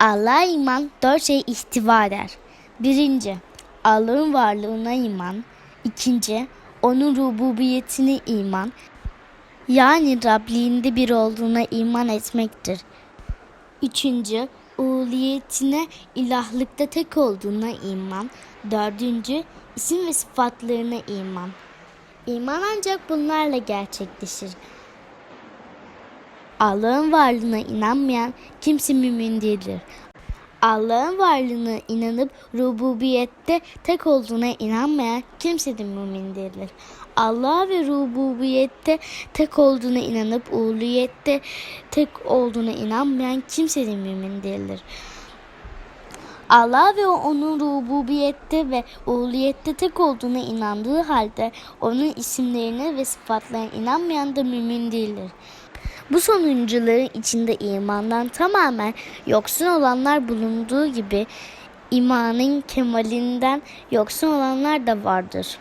Allah'a iman dört şey ihtiva eder. Birinci, Allah'ın varlığına iman. İkinci, onun rububiyetine iman. Yani Rabliğinde bir olduğuna iman etmektir. Üçüncü, uliyetine ilahlıkta tek olduğuna iman. Dördüncü, isim ve sıfatlarına iman. İman ancak bunlarla gerçekleşir. Allah'ın varlığına inanmayan kimse mümin değildir. Allah'ın varlığına inanıp rububiyette tek olduğuna inanmayan kimse de mümin değildir. Allah ve rububiyette tek olduğuna inanıp uluyette tek olduğuna inanmayan kimse de mümin değildir. Allah ve onun rububiyette ve uluyette tek olduğuna inandığı halde onun isimlerine ve sıfatlarına inanmayan da mümin değildir. Bu sonuncuların içinde imandan tamamen yoksun olanlar bulunduğu gibi imanın kemalinden yoksun olanlar da vardır.